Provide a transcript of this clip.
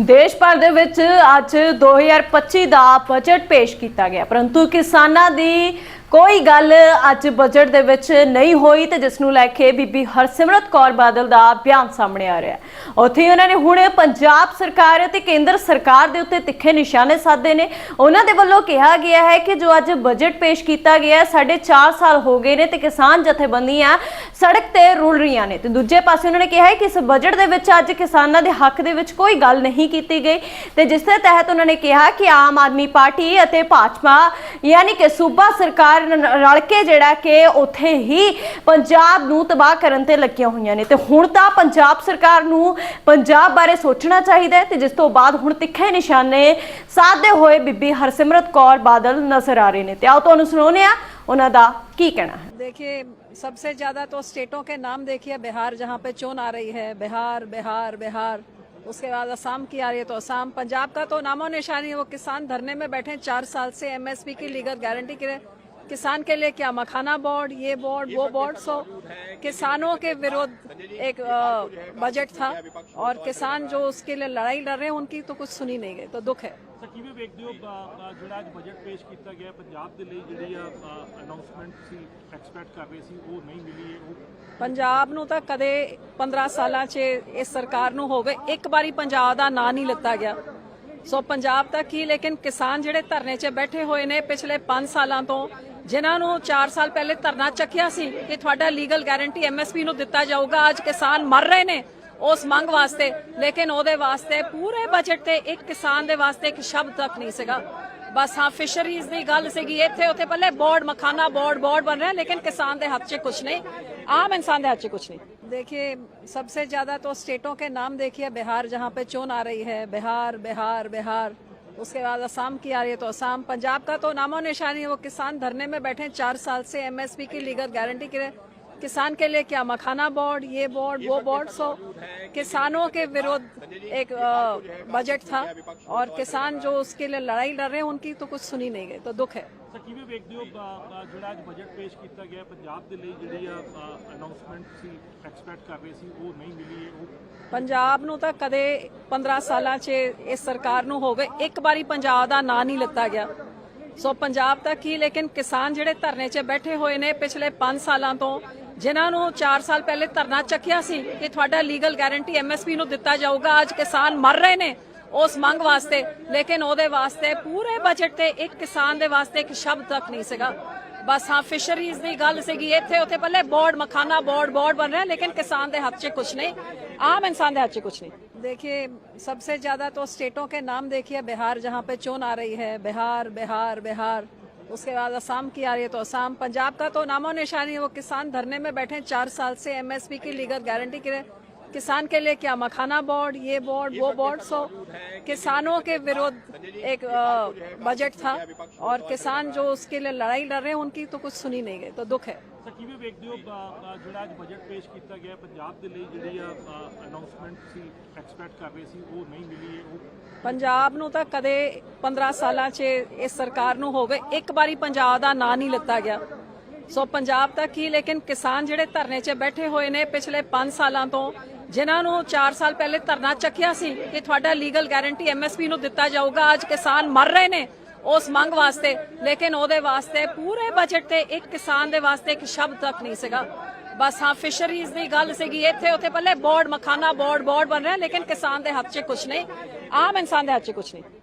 ਦੇਸ਼ ਭਰ ਦੇ ਵਿੱਚ ਅੱਜ 2025 ਦਾ ਬਜਟ ਪੇਸ਼ ਕੀਤਾ ਗਿਆ। ਪਰੰਤੂ ਕਿਸਾਨਾਂ ਦੀ ਕੋਈ ਗੱਲ ਅੱਜ ਬਜਟ ਦੇ ਵਿੱਚ ਨਹੀਂ ਹੋਈ ਤੇ ਜਿਸ ਨੂੰ ਲੈ ਕੇ ਬੀਬੀ ਹਰਸਿਮਰਤ ਕੌਰ ਬਾਦਲ ਦਾ ਬਿਆਨ ਸਾਹਮਣੇ ਆ ਰਿਹਾ ਹੈ। ਉੱਥੇ ਹੀ ਉਹਨਾਂ ਨੇ ਹੁਣ ਪੰਜਾਬ ਸਰਕਾਰ ਅਤੇ ਕੇਂਦਰ ਸਰਕਾਰ ਦੇ ਉੱਤੇ ਤਿੱਖੇ ਨਿਸ਼ਾਨੇ ਸਾਧੇ ਨੇ। ਉਹਨਾਂ ਦੇ ਵੱਲੋਂ ਕਿਹਾ ਗਿਆ ਹੈ ਕਿ ਜੋ ਅੱਜ ਬਜਟ ਪੇਸ਼ ਕੀਤਾ ਗਿਆ ਹੈ, ਸਾਢੇ 4 ਸਾਲ ਹੋ ਗਏ ਨੇ ਤੇ ਕਿਸਾਨ ਜਥੇਬੰਦੀਆਂ ਸੜਕ ਤੇ ਰੁਲ ਰਹੀਆਂ ਨੇ। ਤੇ ਦੂਜੇ ਪਾਸੇ ਉਹਨਾਂ ਨੇ ਕਿਹਾ ਹੈ ਕਿ ਇਸ ਬਜਟ ਦੇ ਵਿੱਚ ਅੱਜ ਕਿਸਾਨਾਂ ਦੇ ਹੱਕ ਦੇ ਵਿੱਚ ਕੋਈ ਗੱਲ ਨਹੀਂ ਕੀਤੀ ਗਈ। ਤੇ ਜਿਸ ਦੇ ਤਹਿਤ ਉਹਨਾਂ ਨੇ ਕਿਹਾ ਕਿ ਆਮ ਆਦਮੀ ਪਾਰਟੀ ਅਤੇ ਭਾਜਪਾ, ਯਾਨੀ ਕਿ ਸੂਬਾ ਸਰਕਾਰ ਨ- ਰਲ ਕੇ ਜਿਹੜਾ ਕਿ ਉੱਥੇ ਹੀ ਪੰਜਾਬ ਨੂੰ ਤਬਾਹ ਕਰਨ ਤੇ ਲੱਗੀਆਂ ਹੋਈਆਂ ਨੇ ਤੇ ਹੁਣ ਤਾਂ ਪੰਜਾਬ ਸਰਕਾਰ ਨੂੰ ਪੰਜਾਬ ਬਾਰੇ ਸੋਚਣਾ ਚਾਹੀਦਾ ਹੈ ਤੇ ਜਿਸ ਤੋਂ ਬਾਅਦ ਹੁਣ ਤਿੱਖੇ ਨਿਸ਼ਾਨੇ ਸਾਧਦੇ ਹੋਏ ਬੀਬੀ ਹਰਸਿਮਰਤ ਕੌਰ ਬਾਦਲ ਨਜ਼ਰ ਆ ਰਹੇ ਨੇ ਤੇ ਆਓ ਤੁਹਾਨੂੰ ਸੁਣਾਉਂਦੇ ਆ ਉਹਨਾਂ ਦਾ ਕੀ ਕਹਿਣਾ ਹੈ देखिए सबसे ज्यादा तो स्टेटों के नाम देखिए बिहार जहाँ पे चोन आ रही है बिहार बिहार बिहार उसके बाद असम की आ रही है तो असम पंजाब का तो नामो निशानी है वो किसान धरने में बैठे हैं चार साल से एमएसपी की लीगल गारंटी के लिए किसान के लिए क्या मखाना बोर्ड ये बोर्ड वो बोर्ड सो किसानों के विरोध एक अ, बजट था और किसान जो उसके लिए लड़ाई लड़ रहे हैं उनकी तो कुछ सुनी नहीं गई तो दुख है ਤਾਂ ਕਿਵੇਂ ਵੇਖਦੇ ਹੋ ਅ, ਅ, ਜਿਹੜਾ ਅੱਜ ਬਜਟ ਪੇਸ਼ ਕੀਤਾ ਗਿਆ ਪੰਜਾਬ ਦੇ ਲਈ ਜਿਹੜੀ ਆ ਅਨਾਉਂਸਮੈਂਟ ਸੀ ਐਕਸਪੈਕਟ ਕਰ ਰਹੇ ਸੀ ਉਹ ਨਹੀਂ ਮਿਲੀ ਹੈ ਉਹ ਪੰਜਾਬ ਨੂੰ ਤਾਂ ਕਦੇ 15 ਸਾਲਾਂ 'ਚ ਇਸ ਸਰਕਾਰ ਨੂੰ ਹੋ ਗਏ ਇੱਕ ਵਾਰੀ ਪੰਜਾਬ ਦਾ ਨਾਂ ਨਹੀਂ ਲਿੱਤਾ ਗਿਆ ਸੋ ਪੰਜਾਬ ਤਾਂ ਕੀ ਲੇਕਿਨ ਕਿਸਾਨ ਜਿਹੜੇ ਧਰਨੇ 'ਚ ਬੈਠੇ ਹੋਏ ਨੇ ਪਿਛਲੇ 5 ਸਾਲਾਂ ਤੋਂ ਜਿਨ੍ਹਾਂ ਨੂੰ 4 ਸਾਲ ਪਹਿਲੇ ਧਰਨਾ ਚੱਕਿਆ ਸੀ ਕਿ ਤੁਹਾਡਾ ਲੀਗਲ ਗਾਰੰਟੀ ਐਮਐਸਪੀ ਨੂੰ ਦਿੱਤਾ ਜਾਊਗਾ ਅੱਜ ਕਿਸਾਨ ਮਰ ਰਹੇ ਨੇ ਉਸ ਮੰਗ ਵਾਸਤੇ ਲੇਕਿਨ ਉਹਦੇ ਵਾਸਤੇ ਪੂਰੇ ਬਜਟ ਤੇ ਇੱਕ ਕਿਸਾਨ ਦੇ ਵਾਸਤੇ ਇੱਕ ਸ਼ਬਦ ਤੱਕ ਨਹੀਂ ਸੀਗਾ ਬਸ ਹਾਂ ਫਿਸ਼ਰੀਜ਼ ਦੀ ਗੱਲ ਸੀਗੀ ਇੱਥੇ ਉੱਥੇ ਪੱਲੇ ਬੋਰਡ ਮਖਾਨਾ ਬੋਰਡ ਬੋਰਡ ਬਣ ਰਿਹਾ ਲੇਕਿਨ किसान के हाथ से कुछ नहीं आम इंसान के हाथ से कुछ नहीं देखिए सबसे ज्यादा तो स्टेटों के नाम देखिए बिहार जहाँ पे चोन आ रही है बिहार बिहार बिहार उसके बाद असम की आ रही है तो असम। पंजाब का तो नामो निशान है, वो किसान धरने में बैठे हैं, चार साल से एमएसपी की लीगल गारंटी के किसान के लिए क्या, मखाना बोर्ड, ये बोर्ड, वो बोर्ड, सो किसानों के विरोध एक बजट था। और किसान जो उसके लिए लड़ाई लड़ रहे हैं, उनकी तो कुछ सुनी नहीं गई तो दुख है। ਤਾਂ ਕਿਵੇਂ ਵੇਖਦੇ ਹੋ ਜਿਹੜਾ ਅੱਜ ਬਜਟ ਪੇਸ਼ ਕੀਤਾ ਗਿਆ ਪੰਜਾਬ ਦੇ ਲਈ ਜਿਹੜੀ ਆ ਅਨਾਉਂਸਮੈਂਟ ਸੀ ਐਕਸਪੈਕਟ ਕਰ ਰਹੇ ਸੀ, ਉਹ ਨਹੀਂ ਮਿਲੀ ਹੈ, ਉਹ ਪੰਜਾਬ ਨੂੰ ਤਾਂ ਕਦੇ 15 ਸਾਲਾਂ 'ਚ ਇਸ ਸਰਕਾਰ ਨੂੰ ਹੋ ਗਏ ਇੱਕ ਵਾਰੀ ਪੰਜਾਬ ਦਾ ਨਾਂ ਨਹੀਂ ਲਿੱਤਾ ਗਿਆ। ਸੋ ਪੰਜਾਬ ਤਾਂ ਕੀ, ਲੇਕਿਨ ਕਿਸਾਨ ਜਿਹੜੇ ਧਰਨੇ 'ਚ ਬੈਠੇ ਹੋਏ ਨੇ ਪਿਛਲੇ 5 ਸਾਲਾਂ ਤੋਂ, ਜਿਨ੍ਹਾਂ ਨੂੰ 4 ਸਾਲ ਪਹਿਲੇ ਧਰਨਾ ਚੱਕਿਆ ਸੀ ਕਿ ਤੁਹਾਡਾ ਲੀਗਲ ਗਾਰੰਟੀ ਐਮਐਸਪੀ ਨੂੰ ਦਿੱਤਾ ਜਾਊਗਾ, ਅੱਜ ਕਿਸਾਨ ਮਰ ਰਹੇ ਨੇ। ਉਸ ਮੰਗ ਵਾਸਤੇ ਲੇਕਿਨ ਉਹਦੇ ਵਾਸਤੇ ਪੂਰੇ ਬਜਟ ਤੇ ਇੱਕ ਕਿਸਾਨ ਦੇ ਵਾਸਤੇ ਇੱਕ ਸ਼ਬਦ ਤੱਕ ਨਹੀਂ ਸੀਗਾ ਬਸ ਹਾਂ ਫਿਸ਼ਰੀਜ਼ ਦੀ ਗੱਲ ਸੀਗੀ ਇੱਥੇ ਉੱਥੇ ਪੱਲੇ ਬੋਰਡ ਮਖਾਨਾ ਬੋਰਡ ਬੋਰਡ ਬਣ ਰਿਹਾ ਲੇਕਿਨ किसान के हाथ से कुछ नहीं आम इंसान के हाथ से कुछ नहीं देखिए सबसे ज्यादा तो स्टेटों के नाम देखिए बिहार जहाँ पे चोन आ रही है बिहार बिहार बिहार उसके बाद असम की आ रही है तो असम पंजाब का तो नामो निशानी है वो किसान धरने में बैठे हैं चार साल से एमएसपी की लीगल गारंटी के लिए किसान के लिए क्या मखाना बोर्ड ये बोर्ड वो बोर्ड सो किसानों के विरोध एक अ, बजट था और किसान जो उसके लिए लड़ाई लड़ रहे हैं उनकी तो कुछ सुनी नहीं गई तो दुख है ਤਾਂ ਕਿਵੇਂ ਵੇਖਦੇ ਹੋ ਅ, ਅ, ਜਿਹੜਾ ਅੱਜ ਬਜਟ ਪੇਸ਼ ਕੀਤਾ ਗਿਆ ਪੰਜਾਬ ਦੇ ਲਈ ਜਿਹੜੀ ਆ ਅਨਾਉਂਸਮੈਂਟ ਸੀ ਐਕਸਪੈਕਟ ਕਰ ਰਹੇ ਸੀ ਉਹ ਨਹੀਂ ਮਿਲੀ ਹੈ ਉਹ ਪੰਜਾਬ ਨੂੰ ਤਾਂ ਕਦੇ 15 ਸਾਲਾਂ 'ਚ ਇਸ ਸਰਕਾਰ ਨੂੰ ਹੋ ਗਏ ਇੱਕ ਵਾਰੀ ਪੰਜਾਬ ਦਾ ਨਾਂ ਨਹੀਂ ਲਿੱਤਾ ਗਿਆ ਸੋ ਪੰਜਾਬ ਤੱਕ ਹੀ, ਲੇਕਿਨ ਕਿਸਾਨ ਜਿਹੜੇ ਧਰਨੇ 'ਚ ਬੈਠੇ ਹੋਏ ਨੇ ਪਿਛਲੇ 5 ਸਾਲਾਂ ਤੋਂ, ਜਿਨ੍ਹਾਂ ਨੂੰ 4 ਸਾਲ ਪਹਿਲੇ ਧਰਨਾ ਚੱਕਿਆ ਸੀ ਕਿ ਤੁਹਾਡਾ ਲੀਗਲ ਗਾਰੰਟੀ ਐਮਐਸਪੀ ਨੂੰ ਦਿੱਤਾ ਜਾਊਗਾ, ਅੱਜ ਕਿਸਾਨ ਮਰ ਰਹੇ ਨੇ ਉਸ ਮੰਗ ਵਾਸਤੇ। ਲੇਕਿਨ ਉਹਦੇ ਵਾਸਤੇ ਪੂਰੇ ਬਜਟ ਤੇ ਇੱਕ ਕਿਸਾਨ ਦੇ ਵਾਸਤੇ ਇੱਕ ਸ਼ਬਦ ਤੱਕ ਨਹੀਂ ਸੀਗਾ। ਬਸ ਹਾਂ ਫਿਸ਼ਰੀਜ਼ ਦੀ ਗੱਲ ਸੀਗੀ, ਇੱਥੇ ਉੱਥੇ ਪੱਲੇ ਬੋਰਡ, ਮਖਾਨਾ ਬੋਰਡ ਬੋਰਡ ਬਣ ਰਿਹਾ, ਲੇਕਿਨ ਕਿਸਾਨ ਦੇ ਹੱਥ 'ਚ ਕੁਝ ਨਹੀਂ, ਆਮ ਇਨਸਾਨ ਦੇ ਹੱਥ 'ਚ ਕੁਝ ਨਹੀਂ।